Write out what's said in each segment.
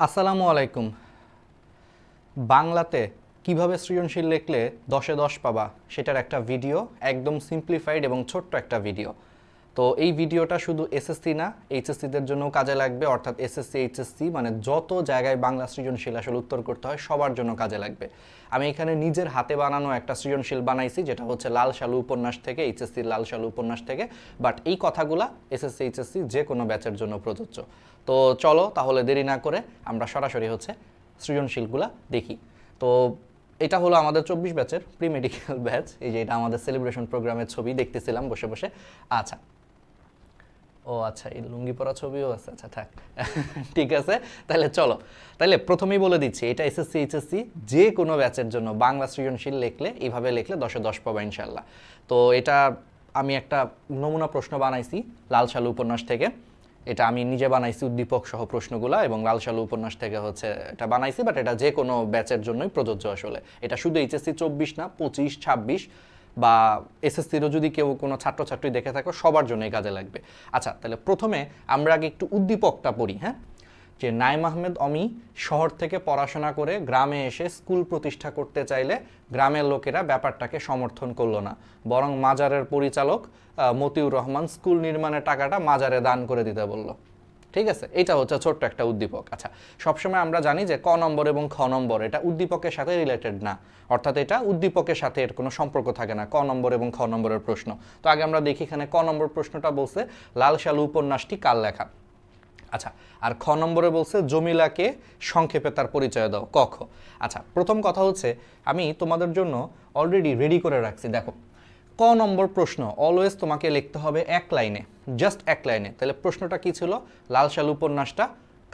আসসালামু আলাইকুম। বাংলাতে কীভাবে সৃজনশীল লিখলে দশে দশ পাবা, সেটার একটা ভিডিও, একদম সিম্পলিফাইড এবং ছোট্ট একটা ভিডিও। তো এই ভিডিওটা শুধু এসএসসি না এইচএসসিদের জন্য কাজে লাগবে। অর্থাৎ এসএসসি এইচএসসি মানে যত জায়গায় বাংলা সৃজনশীল আসলে উত্তর করতে হয়, সবার জন্য কাজে লাগবে। আমি এখানে নিজের হাতে বানানো একটা সৃজনশীল বানাইছি, যেটা হচ্ছে লাল শালু উপন্যাস থেকে এইচএসসির লাল শালু উপন্যাস থেকে। বাট এই কথাগুলা এসএসসি এইচএসসি যে কোনো ব্যাচের জন্য প্রযোজ্য। তো চলো তাহলে দেরি না করে আমরা সরাসরি হচ্ছে সৃজনশীলগুলা দেখি। তো এটা হলো আমাদের চব্বিশ ব্যাচের প্রি মেডিকেল ব্যাচ। এই যে এটা আমাদের সেলিব্রেশন প্রোগ্রামের ছবি, দেখতেছিলাম বসে বসে। আচ্ছা ও আচ্ছা এই লুঙ্গি পরা ছবিও আছে আচ্ছা থাক। ঠিক আছে, তাহলে চলো। তাহলে প্রথমেই বলে দিচ্ছি, এটা এসএসসি এইচএসসি যে কোনো ব্যাচের জন্য বাংলা সৃজনশীল লিখলে, এইভাবে লিখলে দশে দশ পাবা ইনশাল্লাহ। তো এটা আমি একটা নমুনা প্রশ্ন বানাইছি লাল শালু উপন্যাস থেকে। এটা আমি নিজে বানাইছি উদ্দীপক সহ প্রশ্নগুলা এবং লাল শালু উপন্যাস থেকে হচ্ছে এটা বানাইছি বাট এটা যে কোনো ব্যাচের জন্যই প্রযোজ্য আসলে। এটা শুধু এইচএসসি চব্বিশ না, পঁচিশ, ছাব্বিশ বা এসএসসিরও যদি কেউ কোনো ছাত্রছাত্রী দেখে থাকো, সবার জন্যই কাজে লাগবে। আচ্ছা তাহলে প্রথমে আমরা আগে একটু উদ্দীপকটা পড়ি হ্যাঁ? যে নাইম আহমেদ অমি শহর থেকে পড়াশোনা করে গ্রামে এসে স্কুল প্রতিষ্ঠা করতে চাইলে গ্রামের লোকেরা ব্যাপারটাকে সমর্থন করল না। বরং মাজারের পরিচালক মতিউর রহমান স্কুল নির্মাণের টাকাটা মাজারে দান করে দিতে বলল। ঠিক আছে? এটা হচ্ছে ছোট্ট একটা উদ্দীপক। আচ্ছা সবসময় আমরা জানি যে ক নম্বর এবং খ নম্বর, এটা উদ্দীপকের সাথে রিলেটেড না। অর্থাৎ এটা উদ্দীপকের সাথে এর কোনো সম্পর্ক থাকে না, ক নম্বর এবং খ নম্বরের প্রশ্ন। তো আগে আমরা দেখি এখানে ক নম্বর প্রশ্নটা বলছে, লাল শালু উপন্যাসটি কার লেখা? আচ্ছা আর খ নম্বরে বলছে, জমিলাকে সংক্ষেপে তার পরিচয় দাও, ক খ। আচ্ছা প্রথম কথা হচ্ছে, আমি তোমাদের জন্য অলরেডি রেডি করে রাখছি। দেখো ক নম্বর প্রশ্ন অলওয়েজ তোমাকে লিখতে হবে এক লাইনে জাস্ট এক লাইনে। তাহলে প্রশ্নটা কি ছিল? লাল শালু উপন্যাসটা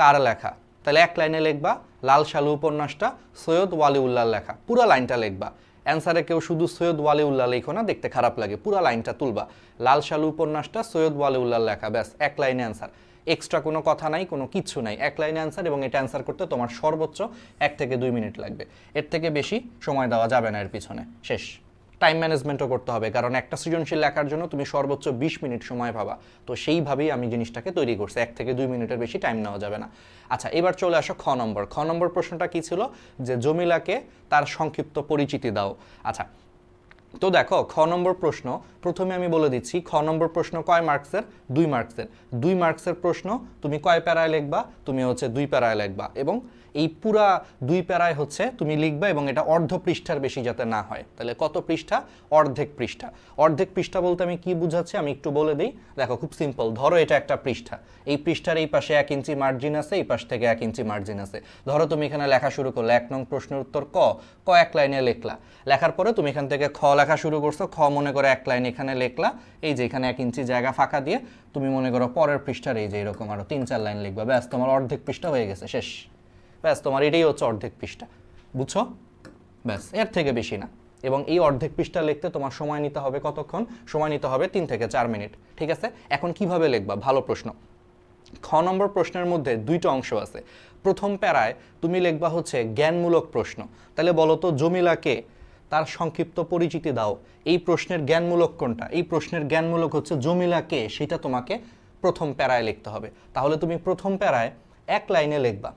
কার লেখা? তাহলে এক লাইনে লিখবা, লাল শালু উপন্যাসটা সৈয়দ ওয়ালিউল্লাহ লেখা। পুরো লাইনটা লিখবা। অ্যান্সারে কেউ শুধু সৈয়দ ওয়ালিউল্লাহ লেখো না, দেখতে খারাপ লাগে। পুরো লাইনটা তুলবা। লাল শালু উপন্যাসটা সৈয়দ ওয়ালিউল্লাহ লেখা, ব্যাস, এক লাইনে অ্যান্সার। এক্সট্রা কোনো কথা নাই, কোনো কিচ্ছু নাই। এক লাইনে অ্যান্সার এবং এটা অ্যান্সার করতে তোমার সর্বোচ্চ এক থেকে দুই মিনিট লাগবে। এর থেকে বেশি সময় দেওয়া যাবে না এর পিছনে। শেষ। টাইম ম্যানেজমেন্টও করতে হবে। কারণ একটা সৃজনশীল লেখার জন্য তুমি সর্বোচ্চ বিশ মিনিট সময় পাবা। তো সেইভাবেই আমি জিনিসটাকে তৈরি করছি। এক থেকে দুই মিনিটের বেশি টাইম নেওয়া যাবে না। আচ্ছা এবার চলে আসো খ নম্বর। খ নম্বর প্রশ্নটা কি ছিল? যে জমিলাকে তার সংক্ষিপ্ত পরিচিতি দাও। আচ্ছা তো দেখো, খ নম্বর প্রশ্ন, প্রথমে আমি বলে দিচ্ছি, খ নম্বর প্রশ্ন কয় মার্কসের? দুই মার্কসের। দুই মার্কসের প্রশ্ন তুমি কয় প্যারায় লিখবা? তুমি হচ্ছে দুই প্যারায় লিখবা। এবং এই পুরা দুই প্যারায় হচ্ছে তুমি লিখবা এবং এটা অর্ধ পৃষ্ঠার বেশি যাতে না হয়। তাহলে কত পৃষ্ঠা? অর্ধেক পৃষ্ঠা। অর্ধেক পৃষ্ঠা বলতে আমি কি বুঝাচ্ছি? আমি একটু বলে দিই। দেখো, খুব সিম্পল ধরো এটা একটা পৃষ্ঠা। এই পৃষ্ঠার এই পাশে এক ইঞ্চি মার্জিন আছে, এই পাশ থেকে এক ইঞ্চি মার্জিন আছে। ধরো তুমি এখানে লেখা শুরু করলে, এক নং প্রশ্নের উত্তর ক ক এক লাইনে লেখলা। লেখার পরে তুমি এখান থেকে খ লেখা শুরু করছ, খ মনে করে এক লাইন এখানে লেখলা। এই যে এখানে এক ইঞ্চি জায়গা ফাঁকা দিয়ে, তুমি মনে করো পরের পৃষ্ঠার এই যে এরকম আরও তিন চার লাইন লিখবা। ব্যাস, তোমার অর্ধেক পৃষ্ঠা হয়ে গেছে, শেষ। ব্যাস, তোমার এটাই হচ্ছে অর্ধেক পৃষ্ঠা। বুঝছ? ব্যাস, এর থেকে বেশি না। এবং এই অর্ধেক পৃষ্ঠা লিখতে তোমার সময় নিতে হবে কতক্ষণ? সময় নিতে হবে তিন থেকে চার মিনিট। ঠিক আছে? এখন কীভাবে লিখবা? ভালো প্রশ্ন। খ নম্বর প্রশ্নের মধ্যে দুইটা অংশ আছে। প্রথম প্যারায় তুমি লিখবা হচ্ছে জ্ঞানমূলক প্রশ্ন। তাহলে বলো তো জমিলাকে তার সংক্ষিপ্ত পরিচিতি দাও। এই প্রশ্নের জ্ঞানমূলক কোনটা? এই প্রশ্নের জ্ঞানমূলক হচ্ছে জমিলাকে সেটা তোমাকে প্রথম প্যারায় লিখতে হবে। তাহলে তুমি প্রথম প্যারায় এক লাইনে লিখবা।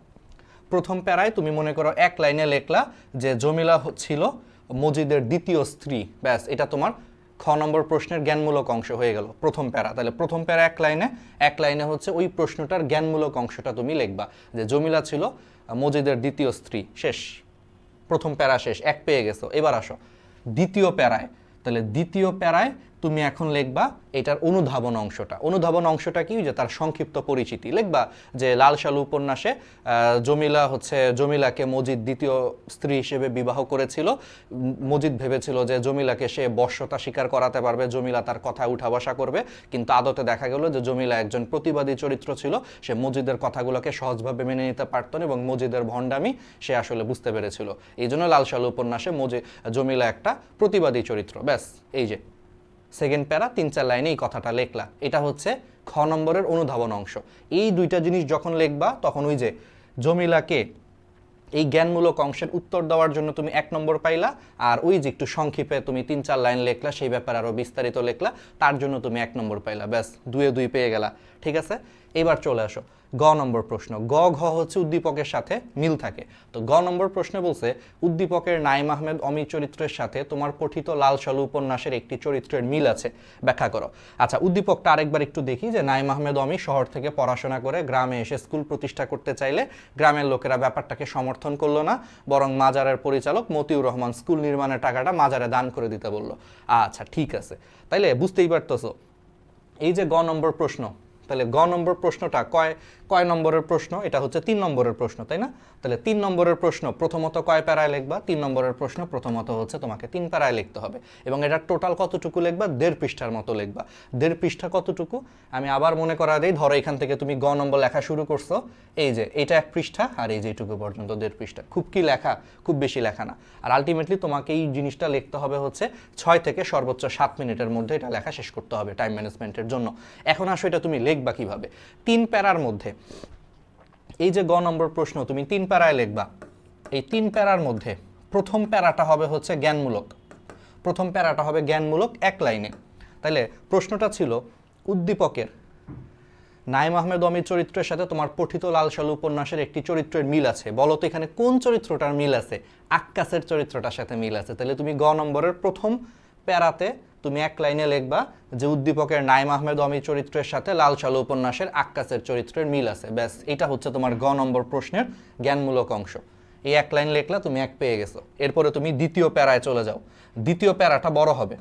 প্রথম প্যারায় তুমি মনে করো এক লাইনে লেখলা যে জমিলা ছিল মজিদের দ্বিতীয় স্ত্রী। ব্যাস, এটা তোমার খ নম্বর প্রশ্নের জ্ঞানমূলক অংশ হয়ে গেল প্রথম প্যারা। তাহলে প্রথম প্যারা এক লাইনে। এক লাইনে হচ্ছে ওই প্রশ্নটার জ্ঞানমূলক অংশটা তুমি লিখবা যে জমিলা ছিল মজিদের দ্বিতীয় স্ত্রী। শেষ। প্রথম প্যারা শেষ। এক পেয়ে গেছো। এবার আসো। দ্বিতীয় প্যারায়। তাহলে দ্বিতীয় প্যারায় তুমি এখন লিখবা এটার অনুধাবন অংশটা। অনুধাবন অংশটা কি? যে তার সংক্ষিপ্ত পরিচিতি। লিখবা যে লাল শালু উপন্যাসে জমিলা হচ্ছে, জমিলাকে মজিদ দ্বিতীয় স্ত্রী হিসেবে বিবাহ করেছিল। মজিদ ভেবেছিল যে জমিলাকে সে বর্ষতা স্বীকার করাতে পারবে, জমিলা তার কথা উঠা বসা করবে। কিন্তু আদতে দেখা গেল যে জমিলা একজন প্রতিবাদী চরিত্র ছিল। সে মজিদের কথাগুলোকে সহজভাবে মেনে নিতে পারত না এবং মজিদের ভণ্ডামি সে আসলে বুঝতে পেরেছিল। এই জন্য লাল শালু উপন্যাসে মজি, জমিলা একটা প্রতিবাদী চরিত্র। ব্যাস, এই যে। সেকেন্ড প্যারা, তিন চার লাইনে এই কথাটা লেখলা। এটা হচ্ছে খ নম্বরের অনুধাবন অংশ। এই দুইটা জিনিস যখন লিখবা, তখন ওই যে জমিলাকে এই জ্ঞানমূলক অংশের উত্তর দেওয়ার জন্য তুমি এক নম্বর পাইলা, আর ওই যে একটু সংক্ষেপে তুমি তিন চার লাইন লেখলা, সেই ব্যাপারে আরও বিস্তারিত লেখলা, তার জন্য তুমি এক নম্বর পাইলা। ব্যাস, দুয়ে দুই পেয়ে গেলা। ঠিক আছে? এবার চলে আসো। গ নম্বর প্রশ্ন। গ, ঘ হচ্ছে উদ্দীপকের সাথে মিল থাকে। তো গ নম্বর প্রশ্নে বলছে, উদ্দীপকের নাইম আহমেদ অমি চরিত্রের সাথে তোমার পঠিত লাল সালু উপন্যাসের একটি চরিত্রের মিল আছে। ব্যাখ্যা করো। আচ্ছা উদ্দীপকটা আরেকবার একটু দেখি যে নাইম আহমেদ অমি শহর থেকে পড়াশোনা করে গ্রামে এসে স্কুল প্রতিষ্ঠা করতে চাইলে গ্রামের লোকেরা ব্যাপারটাকে সমর্থন করল না, বরং মাজারের পরিচালক মতিউর রহমান স্কুল নির্মাণের টাকাটা মাজারে দান করে দিতে বলল। আচ্ছা ঠিক আছে। তাইলে বুঝতেই পারতেছো, এই যে গ নম্বর প্রশ্ন তাহলে গ নম্বর প্রশ্নটা কয় কয় নম্বরের প্রশ্ন? এটা হচ্ছে তিন নম্বরের প্রশ্ন, তাই না? তাহলে তিন নম্বরের প্রশ্ন প্রথমত কয় প্যারায় লিখবা? তিন নম্বরের প্রশ্ন প্রথমত হচ্ছে তোমাকে তিন প্যারায় লিখতে হবে। এবং এটা টোটাল কতটুকু লিখবা? দেড় পৃষ্ঠার মতো লিখবা। দেড় পৃষ্ঠা কতটুকু? আমি আবার মনে করা দিই, ধরো এখান থেকে তুমি গ নম্বর লেখা শুরু করছ, এই যে এটা এক পৃষ্ঠা আর এই যে এইটুকু পর্যন্ত দেড় পৃষ্ঠা। খুব কি লেখা? খুব বেশি লেখা না। আর আলটিমেটলি তোমাকে এই জিনিসটা লিখতে হবে হচ্ছে ছয় থেকে সর্বোচ্চ সাত মিনিটের মধ্যে এটা লেখা শেষ করতে হবে টাইম ম্যানেজমেন্টের জন্য। এখন আসো এটা তুমি লিখবা। কীভাবে? তিন প্যারার মধ্যে। এই যে গ নম্বর প্রশ্ন, তুমি তিন প্যারায় লিখবা। এই তিন প্যারার মধ্যে প্রথম প্যারাটা হবে হচ্ছে জ্ঞানমূলক। প্রথম প্যারাটা হবে জ্ঞানমূলক এক লাইনে। তাহলে প্রশ্নটা ছিল উদ্দীপকের। নাইম আহমেদ অমির চরিত্রের সাথে তোমার পঠিত লাল সালু উপন্যাসের একটি চরিত্রের মিল আছে। বলো তো এখানে কোন চরিত্রটার মিল আছে? আক্কাসের চরিত্রটার সাথে মিল আছে। তাহলে তুমি গ নম্বরের প্রথম প্যারাতে তুমি এক লাইনে লিখবা যে উদ্দীপকের নাইম আহমেদ অমি চরিত্রের সাথে লাল সালু উপন্যাসের আক্কাসের চরিত্রের মিল আছে। ব্যাস, এটা হচ্ছে তোমার গ নম্বর প্রশ্নের জ্ঞানমূলক অংশ। এই এক লাইন লেখলা তুমি এক পেয়ে গেছো। এরপরে তুমি দ্বিতীয় প্যারায় চলে যাও। দ্বিতীয় প্যারাটা বড় হবে।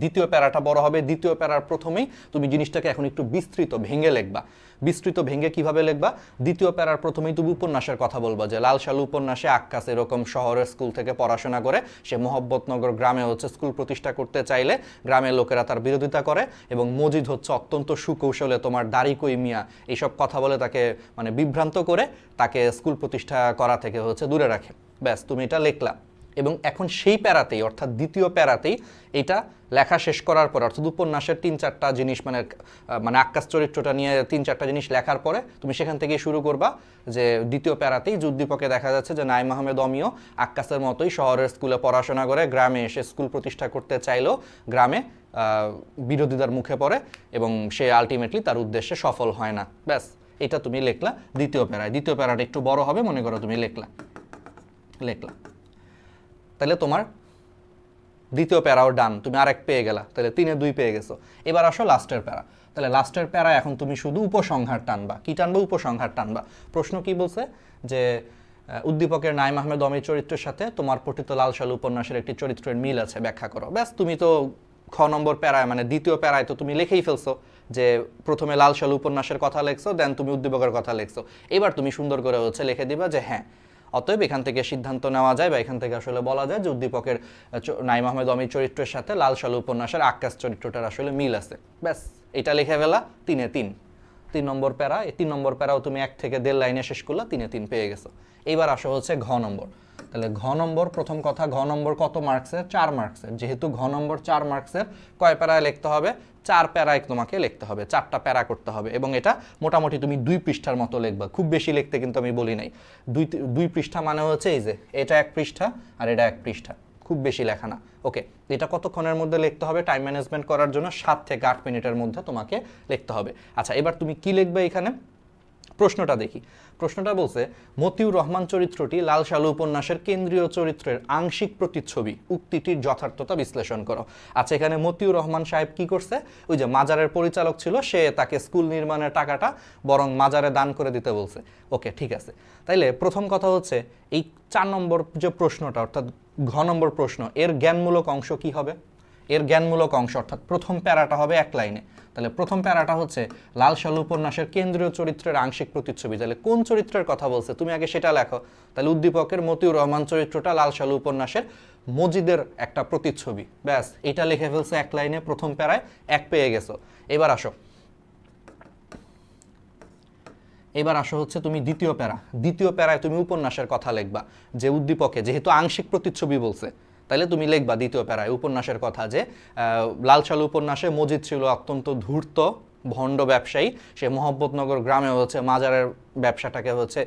দ্বিতীয় প্যারাটা বড় হবে, দ্বিতীয় প্যারার প্রথমেই তুমি জিনিসটাকে এখন একটু বিস্তৃত ভেঙে লিখবা। বিস্তৃত ভেঙে কীভাবে লিখবা? দ্বিতীয় প্যারার প্রথমেই তুমি উপন্যাসের কথা বলবা যে লাল শালু উপন্যাসে আক্কাস এরকম শহরের স্কুল থেকে পড়াশোনা করে, সে মোহব্বতনগর গ্রামে হচ্ছে স্কুল প্রতিষ্ঠা করতে চাইলে গ্রামের লোকেরা তার বিরোধিতা করে এবং মজিদ হচ্ছে অত্যন্ত সুকৌশলে তোমার দাড়ি কই মিয়া এইসব কথা বলে তাকে মানে বিভ্রান্ত করে, তাকে স্কুল প্রতিষ্ঠা করা থেকে হচ্ছে দূরে রাখে। ব্যাস, তুমি এটা লিখলা। এবং এখন সেই প্যারাতেই অর্থাৎ দ্বিতীয় প্যারাতেই এটা লেখা শেষ করার পর অর্থাৎ উপন্যাসের তিন চারটা জিনিস মানে মানে আকাশ চরিত্রটা নিয়ে তিন চারটা জিনিস লেখার পরে তুমি সেখান থেকে শুরু করবা যে দ্বিতীয় প্যারাতেই যে উদ্দীপকে দেখা যাচ্ছে যে নাইম আহমেদ অমিও আক্কাসের মতোই শহরের স্কুলে পড়াশোনা করে গ্রামে এসে স্কুল প্রতিষ্ঠা করতে চাইলেও গ্রামে আহ, বিরোধিতার মুখে পড়ে এবং সে আলটিমেটলি তার উদ্দেশ্যে সফল হয় না। ব্যাস এটা তুমি লেখলা দ্বিতীয় প্যারায়। দ্বিতীয় প্যারাটা একটু বড় হবে মনে করো তুমি লেখলা। লিখলা। তাহলে তোমার দ্বিতীয় প্যারাও ডান, তুমি আরেক পেয়ে গেলা, তাহলে তিনে দুই পেয়ে গেছো। এবার আসো লাস্টের প্যারা। তাহলে লাস্টের প্যারা এখন তুমি শুধু উপসংহার টানবা। কি টানবা? উপসংহার টানবা। প্রশ্ন কি বলছে? যে উদ্দীপকের নাইম আহমেদ অমির চরিত্রের সাথে তোমার পঠিত লাল সালু উপন্যাসের একটি চরিত্রের মিল আছে, ব্যাখ্যা করো। ব্যাস, তুমি তো খ নম্বর প্যারায় মানে দ্বিতীয় প্যারায় তো তুমি লিখেই ফেলছো যে, প্রথমে লাল সালু উপন্যাসের কথা লিখছো, দেন তুমি উদ্দীপকের কথা লিখছো। এবার তুমি সুন্দর করে হচ্ছে লিখে দিবা যে হ্যাঁ অতএব এখান থেকে সিদ্ধান্ত নেওয়া যায় বা এখান থেকে আসলে বলা যায় যে উদ্দীপকের নাইম আহমেদ অমির চরিত্রের সাথে লাল সালু উপন্যাসের আকাশ চরিত্রটার আসলে মিল আছে। ব্যাস, এটা লিখে ফেলা, তিনে তিন। তিন নম্বর প্যারা, এই তিন নম্বর প্যারাও তুমি এক থেকে দেড় লাইনে শেষ করলা তিনে তিন পেয়ে গেছো। এইবার আসা হচ্ছে ঘ নম্বর। তাহলে ঘ নম্বর, প্রথম কথা, ঘ নম্বর কত মার্কসের চার মার্কসের যেহেতু ঘ নম্বর, চার মার্কসের কয় প্যারায় লিখতে হবে? চার প্যারায় তোমাকে লিখতে হবে, চারটা প্যারা করতে হবে এবং এটা মোটামুটি তুমি দুই পৃষ্ঠার মতো লিখবা। খুব বেশি লিখতে কিন্তু আমি বলি নাই। দুই দুই পৃষ্ঠা মানে হচ্ছে এই যে, এটা এক পৃষ্ঠা আর এটা এক পৃষ্ঠা। খুব বেশি লেখা না। ওকে, এটা কতক্ষণের মধ্যে লিখতে হবে? টাইম ম্যানেজমেন্ট করার জন্য সাত থেকে আট মিনিটের মধ্যে তোমাকে লিখতে হবে। আচ্ছা এবার তুমি কি লিখবে এখানে? প্রশ্নটা দেখি। প্রশ্নটা বলছে, মতিউর রহমান চরিত্রটি লাল সালু উপন্যাসের কেন্দ্রীয় চরিত্রের আংশিক প্রতিচ্ছবি, উক্তিটির যথার্থতা বিশ্লেষণ করো। আচ্ছা এখানে মতিউর রহমান সাহেব কি করছে? ওই যে মাজারের পরিচালক ছিল, সে তাকে স্কুল নির্মাণের টাকাটা বরং মাজারে দান করে দিতে বলছে। ওকে, ঠিক আছে। তাইলে প্রথম কথা হচ্ছে, এই চার নম্বর যে প্রশ্নটা, অর্থাৎ ঘ নম্বর প্রশ্ন, এর জ্ঞানমূলক অংশ কি হবে? এর জ্ঞানমূলক অংশ, অর্থাৎ প্রথম প্যারাটা হবে এক লাইনে। তাহলে প্রথম প্যারাটা হচ্ছে লাল সালু উপন্যাসের কেন্দ্রীয় চরিত্রের আংশিক প্রতিচ্ছবি। তাহলে কোন চরিত্রের কথা বলছে? তুমি আগে সেটা লেখো। তাহলে উদ্দীপকের মতিউর রহমান চরিত্রটা লাল সালু উপন্যাসের মজিদের একটা প্রতিচ্ছবি। ব্যাস, এটা লিখে ফেলছে এক লাইনে, প্রথম প্যারায় এক পেয়ে গেছো। এবার আসো। এবার আসো হচ্ছে তুমি দ্বিতীয় প্যারা। দ্বিতীয় প্যারায় তুমি উপন্যাসের কথা লিখবা, যে উদ্দীপকে, যেহেতু আংশিক প্রতিচ্ছবি বলছে। তাহলে তুমি লেখবা দ্বিতীয় প্যারায় উপন্যাসের কথা যে লালশালু উপন্যাসে মজিদ ছিল অত্যন্ত ধূর্ত, ভণ্ড ব্যবসায়ী। সে মোহাম্মদনগর গ্রামে হচ্ছে মাজারের ব্যবসাটাকে হচ্ছে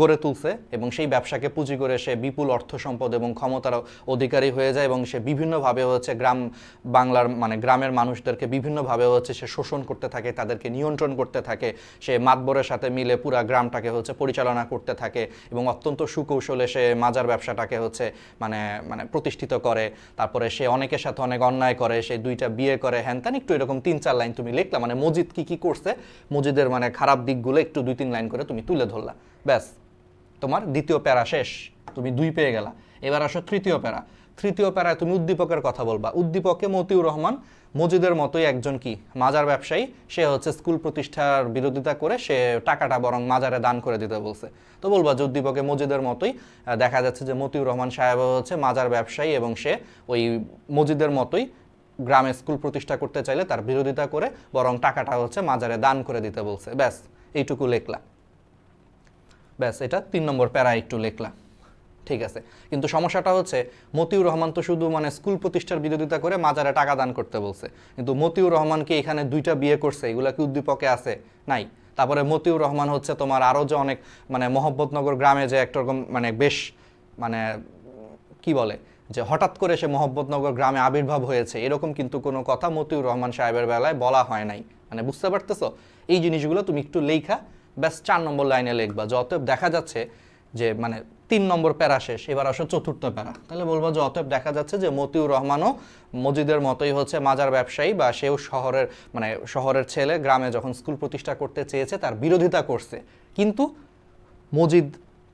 গড়ে তুলছে এবং সেই ব্যবসাকে পুঁজি করে সে বিপুল অর্থ সম্পদ এবং ক্ষমতার অধিকারী হয়ে যায় এবং সে বিভিন্নভাবে হচ্ছে গ্রাম বাংলার মানে গ্রামের মানুষদেরকে বিভিন্নভাবে হচ্ছে সে শোষণ করতে থাকে, তাদেরকে নিয়ন্ত্রণ করতে থাকে, সে মাতবরের সাথে মিলে পুরা গ্রামটাকে হচ্ছে পরিচালনা করতে থাকে এবং অত্যন্ত সুকৌশলে সে মাজার ব্যবসাটাকে হচ্ছে মানে মানে প্রতিষ্ঠিত করে। তারপরে সে অনেকের সাথে অনেক অন্যায় করে, সে দুইটা বিয়ে করে, হ্যান একটু এরকম তিন চার লাইন তুমি লিখলা মানে মজিদ কি কি করছে, মজিদের মানে খারাপ দিকগুলো একটু দুই তিন লাইন করে তুমি তুলে ধরলা। ব্যাস, তোমার দ্বিতীয় প্যারা শেষ, তুমি দুই পেয়ে গেলা। এবার আসো তৃতীয় প্যারা। তৃতীয় প্যারায় তুমি উদ্দীপকের কথা বলবা। উদ্দীপকে মতিউর রহমান, মজিদের মতোই একজন কি? মাজার ব্যবসায়ী। সে হচ্ছে স্কুল প্রতিষ্ঠার বিরোধিতা করে সে টাকাটা বরং মাজারে দান করে দিতে বলছে। তো বলবা যে উদ্দীপকে মজিদের মতোই দেখা যাচ্ছে যে মতিউর রহমান সাহেব হচ্ছে মাজার ব্যবসায়ী এবং সে ওই মজিদের মতোই গ্রামে স্কুল প্রতিষ্ঠা করতে চাইলে তার বিরোধিতা করে বরং টাকাটা হচ্ছে মাজারে দান করে দিতে বলছে। ব্যাস, এইটুকু লেখলা। ব্যাস, এটা তিন নম্বর প্যারা একটু লিখলাম। ঠিক আছে। কিন্তু সমস্যাটা হচ্ছে, মতিউর রহমান তো শুধু মানে স্কুল প্রতিষ্ঠার বিরোধিতা করে মাজারে টাকা দান করতে বলছে। কিন্তু মতিউর রহমানকে এখানে দুইটা বিয়ে করছে? এগুলা কি উদ্দীপকে আছে? নাই। তারপরে মতিউর রহমান হচ্ছে তোমার আরও যে অনেক মানে মোহাম্মদনগর গ্রামে যে একটা রকম মানে বেশ মানে কি বলে? যে হঠাৎ করে সে মোহাম্মদনগর গ্রামে আবির্ভাব হয়েছে। এরকম কিন্তু কোনো কথা মতিউর রহমান সাহেবের বেলায় বলা হয় নাই। মানে বুঝতে পারতেছো? এই জিনিসগুলো তুমি একটু লেখা ব্যাস চার নম্বর লাইনে লিখবা। যে অতএব দেখা যাচ্ছে যে মানে তিন নম্বর প্যারা শেষ, এবার আসো চতুর্থ প্যারা। তাহলে বলব যে, অতএব দেখা যাচ্ছে যে, মতিউর রহমানও মজিদের মতোই হচ্ছে মাজার ব্যবসায়ী বা সেও শহরের মানে শহরের ছেলে, গ্রামে যখন স্কুল প্রতিষ্ঠা করতে চেয়েছে, তার বিরোধিতা করছে। কিন্তু মজিদ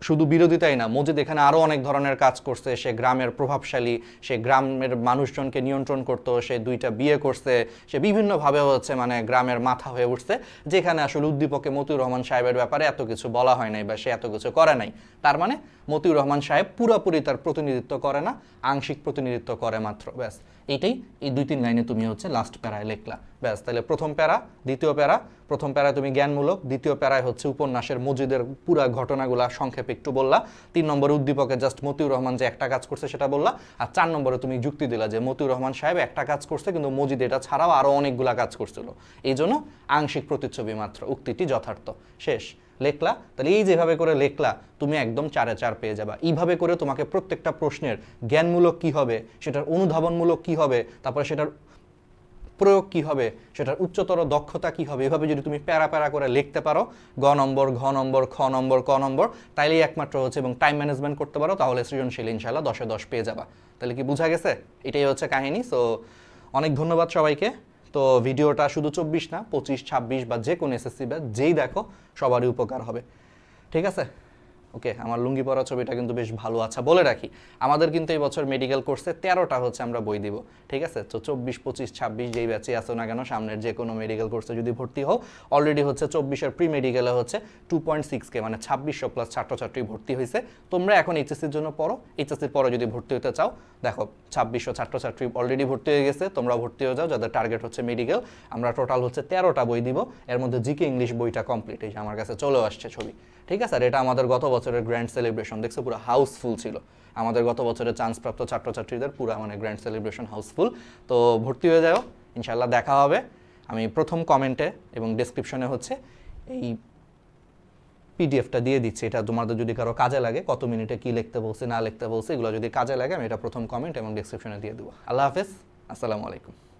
শুধু বিরোধিতাই না মজিদ এখানে আরও অনেক ধরনের কাজ করছে। সে গ্রামের প্রভাবশালী, সে গ্রামের মানুষজনকে নিয়ন্ত্রণ করতো, সে দুইটা বিয়ে করছে, সে বিভিন্নভাবে হচ্ছে মানে গ্রামের মাথা হয়ে উঠছে, যেখানে আসলে উদ্দীপকে মতিউর রহমান সাহেবের ব্যাপারে এত কিছু বলা হয় নাই বা সে এত কিছু করে নাই। তার মানে মতিউর রহমান সাহেব পুরোপুরি তার প্রতিনিধিত্ব করে না, আংশিক প্রতিনিধিত্ব করে মাত্র, ব্যাস। এইটাই এই দুই তিন লাইনে তুমি হচ্ছে লাস্ট প্যারায় লিখলা। ব্যাস, তাহলে প্রথম প্যারা, দ্বিতীয় প্যারা। প্রথম প্যারায় তুমি জ্ঞানমূলক, দ্বিতীয় প্যারায় হচ্ছে উপন্যাসের মজিদের পুরা ঘটনাগুলা সংক্ষেপে একটু বললা। তিন নম্বরে উদ্দীপকে জাস্ট মতিউর রহমান যে একটা কাজ করছে সেটা বললা। আর চার নম্বরে তুমি যুক্তি দিলা যে মতিউর রহমান সাহেব একটা কাজ করছে, কিন্তু মজিদ এটা ছাড়াও আরও অনেকগুলা কাজ করছিল। এই জন্য আংশিক প্রতিচ্ছবি মাত্র, উক্তিটি যথার্থ। শেষ। লেখলা, তাহলে এই যেভাবে করে লেখলা, তুমি একদম চারে চার পেয়ে যাবা। এইভাবে করে তোমাকে প্রত্যেকটা প্রশ্নের জ্ঞানমূলক কি হবে, সেটার অনুধাবনমূলক কি হবে, তারপরে সেটার প্রয়োগ কি হবে, সেটার উচ্চতর দক্ষতা কি হবে, এভাবে যদি তুমি প্যারা প্যারা করে লিখতে পারো, গ নম্বর, ঘ নম্বর, খ নম্বর, ক নম্বর, তাইলেই একমাত্র হচ্ছে এবং টাইম ম্যানেজমেন্ট করতে পারো, তাহলে সৃজনশীল ইনশাল্লাহ দশে দশ পেয়ে যাবা। তাহলে কি বোঝা গেছে? এটাই হচ্ছে কাহিনী। সো অনেক ধন্যবাদ সবাইকে। তো ভিডিওটা শুধু চব্বিশ না, পঁচিশ, ছাব্বিশ বা যে কোনো এসএসসি বা যেই দেখো, সবারই উপকার হবে। ঠিক আছে? ওকে, আমার লুঙ্গি পরা ছবিটা কিন্তু বেশ ভালো আচ্ছা বলে রাখি। আমাদের কিন্তু এই বছর মেডিকেল কোর্সে তেরোটা হচ্ছে আমরা বই দিব, ঠিক আছে? তো চব্বিশ, পঁচিশ, ছাব্বিশ যেই ব্যাচে আসো না কেন, সামনের যে কোনো মেডিকেল কোর্সে যদি ভর্তি হও অলরেডি হচ্ছে চব্বিশের প্রি মেডিকেলে হচ্ছে টু পয়েন্ট সিক্স কে মানে ছাব্বিশশো প্লাস ছাত্রছাত্রী ভর্তি হয়েছে তোমরা এখন এইচএসসির জন্য পড়ো এইচএসসির পরে যদি ভর্তি হতে চাও, দেখো, ছাব্বিশশো ছাত্রছাত্রী অলরেডি ভর্তি হয়ে গেছে, তোমরা ভর্তি হয়ে যাও, যাদের টার্গেট হচ্ছে মেডিকেল আমরা টোটাল হচ্ছে তেরোটা বই দিব, এর মধ্যে জিকে ইংলিশ বইটা কমপ্লিট এই আমার কাছে চলে আসছে ছবি, ঠিক আছে? আর এটা আমাদের গত বছরের গ্র্যান্ড সেলিব্রেশন দেখছ পুরো হাউসফুল ছিল। আমাদের গত বছরের চান্সপ্রাপ্ত ছাত্রছাত্রীদের পুরো মানে গ্র্যান্ড সেলিব্রেশন হাউসফুল তো ভর্তি হয়ে যাও ইনশাল্লাহ দেখা হবে। আমি প্রথম কমেন্টে এবং ডেসক্রিপশনে হচ্ছে এই পিডিএফটা দিয়ে দিচ্ছি। এটা তোমাদের যদি কারও কাজে লাগে, কত মিনিটে কি লিখতে বলছে, না লিখতে বলছে, এগুলো যদি কাজে লাগে, আমি এটা প্রথম কমেন্ট এবং ডেসক্রিপশনে দিয়ে দেবো। আল্লাহ হাফেজ। আসসালামু আলাইকুম।